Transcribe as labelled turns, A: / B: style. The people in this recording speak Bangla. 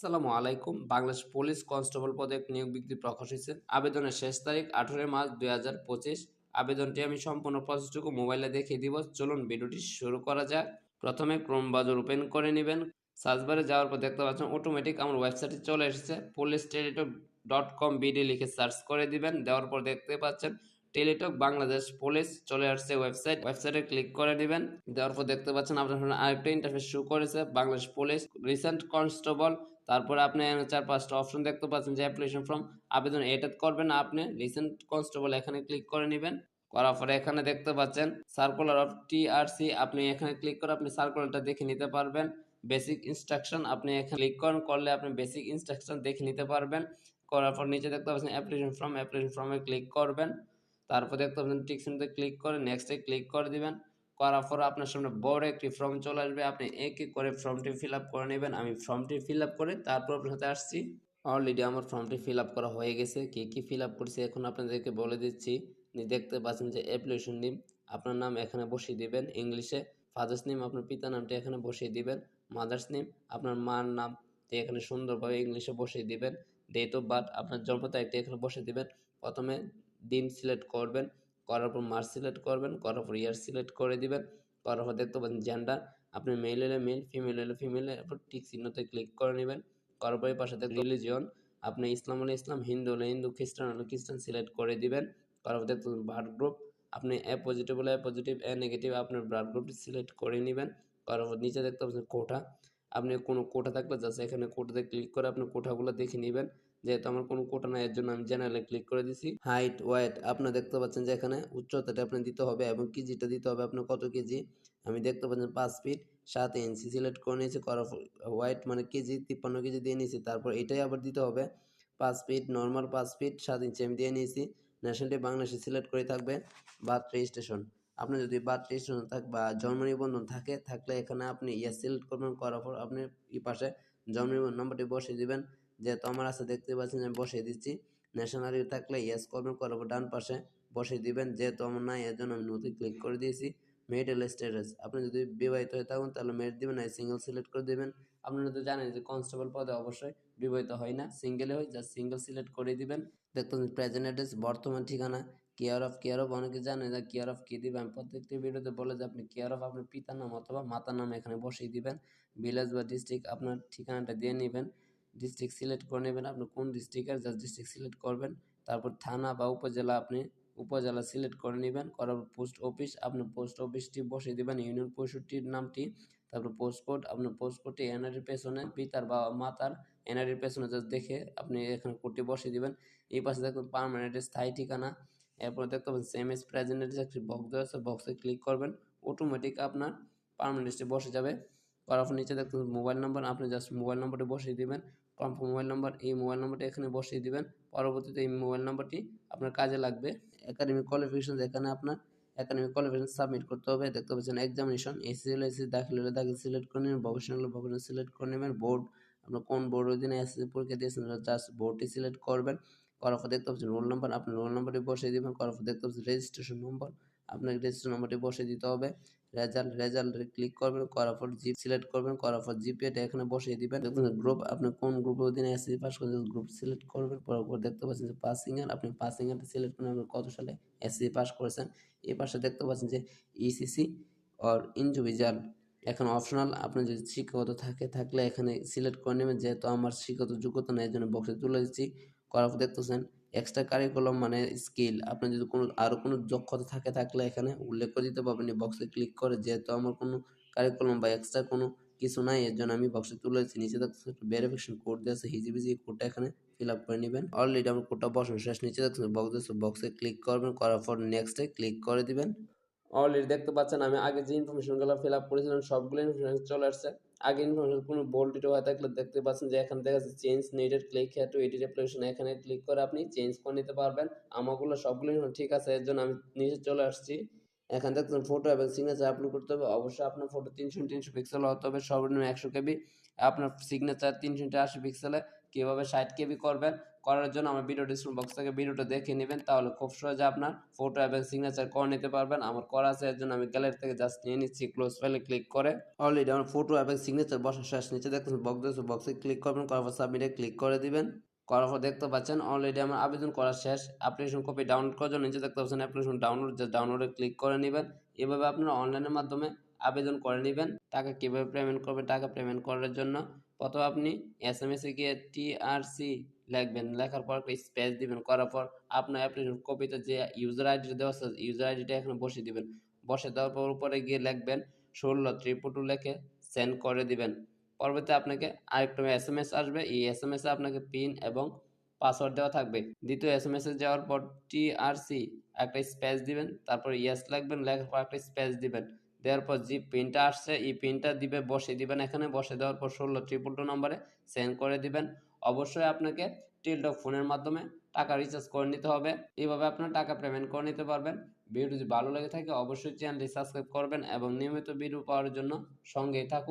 A: আসসালামু আলাইকুম। বাংলাদেশ পুলিশ কনস্টেবল পদে নিয়োগ বিজ্ঞপ্তি প্রকাশ হয়েছে। আবেদনের শেষ তারিখ আঠারোই মার্চ দুই হাজার পঁচিশ। আবেদনটি আমি সম্পূর্ণ প্রসেসটুকু মোবাইলে দেখিয়ে দিব। চলুন ভিডিওটি শুরু করা যাক। প্রথমে ক্রোম ব্রাউজার ওপেন করে নেবেন। সার্চবারে যাওয়ার পর দেখতে পাচ্ছেন অটোমেটিক আমার ওয়েবসাইটে চলে এসেছে। Police teletalk dot com BD লিখে সার্চ করে দিবেন। দেওয়ার পর দেখতে পাচ্ছেন টেলিটক বাংলাদেশ পুলিশ চলে আসছে ওয়েবসাইট। ওয়েবসাইটে ক্লিক করে নেবেন দেওয়ার পর দেখতে পাচ্ছেন আপনার আরেকটা ইন্টারফেস শো করেছে। বাংলাদেশ পুলিশ রিসেন্ট কনস্টেবল তারপরে আপনি চার পাঁচটা অপশন দেখতে পাচ্ছেন যে অ্যাপ্লিকেশন ফর্ম আবেদন এটাতে করবেন আপনি রিসেন্ট কনস্টেবল এখানে ক্লিক করে নেবেন। করার পরে এখানে দেখতে পাচ্ছেন সার্কুলার অফ টিআরসি আপনি এখানে ক্লিক করে আপনি সার্কুলারটা দেখে নিতে পারবেন। বেসিক ইনস্ট্রাকশন আপনি এখানে ক্লিক করেন, করলে আপনি বেসিক ইনস্ট্রাকশন দেখে নিতে পারবেন। করার পর নিচে দেখতে পাচ্ছেন অ্যাপ্লিকেশন ফর্ম অ্যাপ্লিকেশন ফর্মে ক্লিক করবেন। তারপর দেখতে পাচ্ছেন টিকসিনতে ক্লিক করে নেক্সটে ক্লিক করে দিবেন। করার পর আপনার সামনে বড় একটি ফর্ম চলে আসবে। আপনি এক এক করে ফর্মটি ফিল করে নেবেন। আমি ফর্মটি ফিল করে তারপর আপনার সাথে আসছি। অলরেডি আমার ফর্মটি ফিল করা হয়ে গেছে। কী কী ফিল আপ করছি এখন আপনাদেরকে বলে দিচ্ছি। দেখতে পাচ্ছেন যে অ্যাপ্লিকেশন নেম আপনার নাম এখানে বসিয়ে দিবেন। ইংলিশে ফাদার্স নেম আপনার পিতা নামটি এখানে বসিয়ে দিবেন। মাদার্স নেম আপনার মার নাম এখানে সুন্দরভাবে ইংলিশে বসিয়ে দিবেন। ডেট অফ বার্থ আপনার জন্ম তারিখটি এখানে বসিয়ে দিবেন। প্রথমে দিন সিলেক্ট করবেন। করার পর মার্চ সিলেক্ট করবেন, করার পর ইয়ার সিলেক্ট করে দিবেন। করার পর দেখতে পাচ্ছেন জেন্ডার আপনি মেল এলে মেল ফিমেল এলে ফিমেল এরপর টিক চিহ্নতে ক্লিক করে নেবেন। করার পরে পাশে রিলিজিয়ন আপনি ইসলাম হলে ইসলাম, হিন্দু হলে হিন্দু, খ্রিস্টান হলে খ্রিস্টান সিলেক্ট করে দিবেন। করার পর দেখতে পাচ্ছেন ব্লাড গ্রুপ আপনি এ পজিটিভ হলে এ পজিটিভ এ নেগেটিভ আপনার ব্লাড গ্রুপটি সিলেক্ট করে নেবেন। করার পর নিচে দেখতে পাচ্ছেন কোটা, আপনি কোনো কোটা থাকলে জাস্ট এখানে কোটাতে ক্লিক করে আপনি কোটাগুলো দেখে নেবেন। যেহেতু আমার কোনো কোটা নাই, এর জন্য আমি জেনারেলে ক্লিক করে দিছি। হাইট ওয়েট আপনার দেখতে পাচ্ছেন যে এখানে উচ্চতাটা আপনি দিতে হবে এবং কেজিটা দিতে হবে আপনার কত কেজি? আমি দেখতে পাচ্ছেন পাঁচ ফিট সাত ইঞ্চি সিলেক্ট করে নিয়েছি, করার ওয়াইট মানে কেজি, তিপ্পান্ন কেজি দিয়ে নিয়েছি, তারপর এটাই আবার দিতে হবে। পাঁচ ফিট নর্মাল পাঁচ ফিট সাত ইঞ্চি আমি দিয়ে নিয়েছি। ন্যাশনালটি বাংলাদেশে সিলেক্ট করে থাকবে বার্থ রেজিস্ট্রেশন আপনার যদি বার্থ রেজিস্ট্রেশন থাক বা জন্ম নিবন্ধন থাকে, থাকলে এখানে আপনি ইয়ে সিলেক্ট করবেন, করার পর আপনি এই পাশে জন্ম নিবন্ধন নম্বরটি বসিয়ে দিবেন। যেহেতু আমার আছে দেখতে পাচ্ছেন, আমি বসিয়ে দিচ্ছি। ন্যাশনালিটি থাকলে ইয়েস করবেন করার ডান পাশে বসিয়ে দিবেন। যেহেতু আমার নাই এর জন্য আমি নথি ক্লিক করে দিয়েছি। মেরিটাল স্ট্যাটাস আপনি যদি বিবাহিত হয়ে থাকুন, তাহলে মেরিট দিবেন না সিঙ্গেল সিলেক্ট করে দেবেন। আপনারা তো জানেন যে কনস্টেবল পদে অবশ্যই বিবাহিত হয় না সিঙ্গেলে হয় যা সিঙ্গেল সিলেক্ট করে দিবেন। দেখতে প্রেজেন্ট অ্যাড্রেস বর্তমান ঠিকানা কেয়ার অফ কেয়ার অফ অনেকে জানে যে কেয়ার অফ কী দিবেন। প্রত্যেকটি ভিডিওতে বলে যে আপনি কেয়ার অফ আপনার পিতার নাম অথবা মাতার নাম এখানে বসিয়ে দিবেন। ভিলেজ বা ডিস্ট্রিক্ট আপনার ঠিকানাটা দিয়ে নেবেন। ডিস্ট্রিক্ট সিলেক্ট করে নেবেন। আপনি কোন ডিস্ট্রিক্টের জাস্ট ডিস্ট্রিক্ট সিলেক্ট করবেন। তারপর থানা বা উপজেলা আপনি উপজেলা সিলেক্ট করে নেবেন। করার পোস্ট অফিস আপনি পোস্ট অফিসটি বসিয়ে দেবেন। ইউনিয়ন পঁয়ষট্টির নামটি। তারপর পোস্ট কোড আপনার পোস্ট কোডটি এনআরির পেছনে, পিতার বা মাতার এনআরির পেছনে জাস্ট দেখে আপনি এখানে কোডটি বসিয়ে দেবেন। এই পাশে দেখবেন পারমানেন্ট স্থায়ী ঠিকানা। এরপর দেখতে পাবেন সেম এস প্রেজেন্ট একটি বক্স দেওয়া আছে বক্সে ক্লিক করবেন। অটোমেটিক আপনার পারমানেন্টটি বসে যাবে। করার নিচে দেখতে মোবাইল নাম্বার আপনি জাস্ট মোবাইল নাম্বারটি বসিয়ে দিবেন। কনফার্ম মোবাইল নাম্বার, এই মোবাইল নাম্বারটি এখানে বসিয়ে দিবেন। পরবর্তীতে এই মোবাইল নাম্বারটি আপনার কাজে লাগবে। একাডেমিক কোয়ালিফিকেশন এখানে আপনার একাডেমিক কোয়ালিফিকেশন সাবমিট করতে হবে। দেখতে পাচ্ছেন এক্সামিনেশন এসি এসি দাখিল হলে দাখিল সিলেক্ট করে নেবেন। ভবিষ্যৎ হলে সিলেক্ট করে নেবেন। বোর্ড আপনার কোন বোর্ড অধীনে এসএসসি পরীক্ষা দিয়েছেন জাস্ট বোর্ডটি সিলেক্ট করবেন। করার দেখতে পাচ্ছেন রোল নাম্বার আপনি রোল নাম্বারটি বসিয়ে দেবেন। করার দেখতে পাচ্ছেন রেজিস্ট্রেশন নম্বর আপনাকে রেজিস্ট্রেশন নম্বরটি বসিয়ে দিতে হবে। রেজাল্ট রেজাল্টে ক্লিক করবেন, করার পর জিপ সিলেক্ট করবেন, করার পর জিপিএটা এখানে বসিয়ে দিবেন। গ্রুপ আপনি কোন গ্রুপের অধীনে এসএসসি পাস করেছেন গ্রুপ সিলেক্ট করবেন পর দেখতে পাচ্ছেন যে পাসিং এর, আপনি পাসিং এরটা সিলেক্ট করেন, আপনি কত সালে এসএসসি পাস করেছেন। এই পাশে দেখতে পাচ্ছেন যে ইসিসি অর ইন্ডিভিজুয়াল এখন অপশনাল আপনি যদি শিক্ষাগত থাকে, থাকলে এখানে সিলেক্ট করে নেবেন, যেহেতু আমার শিক্ষাগত যোগ্যতা নেই এই জন্য বক্সে তুলে দিচ্ছি। করার পর দেখতেছেন এক্সট্রা কারিকুলাম মানে স্কিল আপনি যদি কোনো আরও কোনো দক্ষতা থাকে থাকলে এখানে উল্লেখ করে দিতে পারবেন। বক্সে ক্লিক করে যেহেতু আমার কোনো কারিকুলাম বা এক্সট্রা কোনো কিছু নাই, এর জন্য আমি বক্সে তুলে দিচ্ছি নিচে দেখতে ভেরিফিকেশন কোড দিয়ে আছে, হিজিবিজি কোডটা এখানে ফিল আপ করে নেবেন। অলরেডি আমার কোডটা বসানো শেষ। নিচে দেখছেন বক্স দিচ্ছে বক্সে ক্লিক করবেন, করার পর নেক্সটে ক্লিক করে দিবেন। অলরেডি দেখতে পাচ্ছেন, আমি আগে যে ইনফরমেশনগুলো ফিল আপ করেছিলাম, সবগুলো ইনফরমেশন চলে আসছে। আগে ইনফরমেশন কোনো বোল্ড হয়ে থাকলে দেখতে পাচ্ছেন যে এখান থেকে চেঞ্জ নেটের click here to edit application এখানে ক্লিক করে আপনি চেঞ্জ করে নিতে পারবেন। আমাগুলো সবগুলো ঠিক আছে, এর জন্য আমি নিচে চলে আসছি। এখান থেকে ফটো এবং সিগনেচার আপলোড করতে হবে। অবশ্যই আপনার ফটো তিনশো তিনশো পিক্সেল হতে হবে, সর্বনিম্ন একশো কেবি। আপনার সিগনেচার তিনশো আশি পিক্সেলে কীভাবে ষাট কেবি করবেন করার জন্য আমার ভিডিও ডিসক্রিপশন বক্স থেকে ভিডিওটা দেখে নেবেন, তাহলে খুব সহজে আপনার ফটো এবং সিগনেচার করে নিতে পারবেন। আমার করা আছে, এর জন্য আমি গ্যালারি থেকে জাস্ট নিয়ে নিচ্ছি ক্লোজ ফাইলে ক্লিক করে। অলরেডি আমার ফটো এবং সিগনেচার বসা শেষ নিচে দেখতেছেন বক্স বক্সে ক্লিক করবেন, করার পর সাবমিটে ক্লিক করে দিবেন। করার পর দেখতে পাচ্ছেন অলরেডি আমার আবেদন করা শেষ। অ্যাপ্লিকেশন কপি ডাউনলোড করার জন্য নিচে দেখতে পাচ্ছেন অ্যাপ্লিকেশন ডাউনলোড জাস্ট ডাউনলোডে ক্লিক করে নেবেন। এভাবে আপনারা অনলাইনের মাধ্যমে আবেদন করে নেবেন। টাকা কীভাবে পেমেন্ট করবে টাকা পেমেন্ট করার জন্য প্রথমে আপনি এস এম এসে গিয়ে টিআরসি লিখবেন, লেখার পর একটা স্পেস দিবেন, করার পর আপনার অ্যাপ্লিকেশন কপিতে যে ইউজার আইডিটা দেওয়া আছে ইউজার আইডিটা এখানে বসিয়ে দিবেন। বসে দেওয়ার পর উপরে গিয়ে লিখবেন ষোলো ত্রিপুল টু লিখে সেন্ড করে দিবেন। পরবর্তী আপনাকে আরেকটা এস এম এস আসবে। এই এস এম এসে আপনাকে পিন এবং পাসওয়ার্ড দেওয়া থাকবে। দ্বিতীয় এস এম এসে যাওয়ার পর টিআরসি একটা স্পেস দিবেন, তারপর ইয়েস লিখবেন, লেখার পর একটা স্পেস দিবেন। দেওয়ার পর যে পিনটা আসছে, এই পিনটা দিবে বসে দিবেন এখানে। বসে দেওয়ার পর ষোলো ট্রিপল টু নম্বরে সেন্ড করে দিবেন। অবশ্যই আপনাকে টেলটক ফোনের মাধ্যমে টাকা রিচার্জ করে নিতে হবে। এইভাবে আপনার টাকা পেমেন্ট করে নিতে পারবেন। ভিডিও যদি ভালো লেগে থাকে, অবশ্যই চ্যানেলটি সাবস্ক্রাইব করবেন এবং নিয়মিত ভিডিও পাওয়ার জন্য সঙ্গেই থাকুন।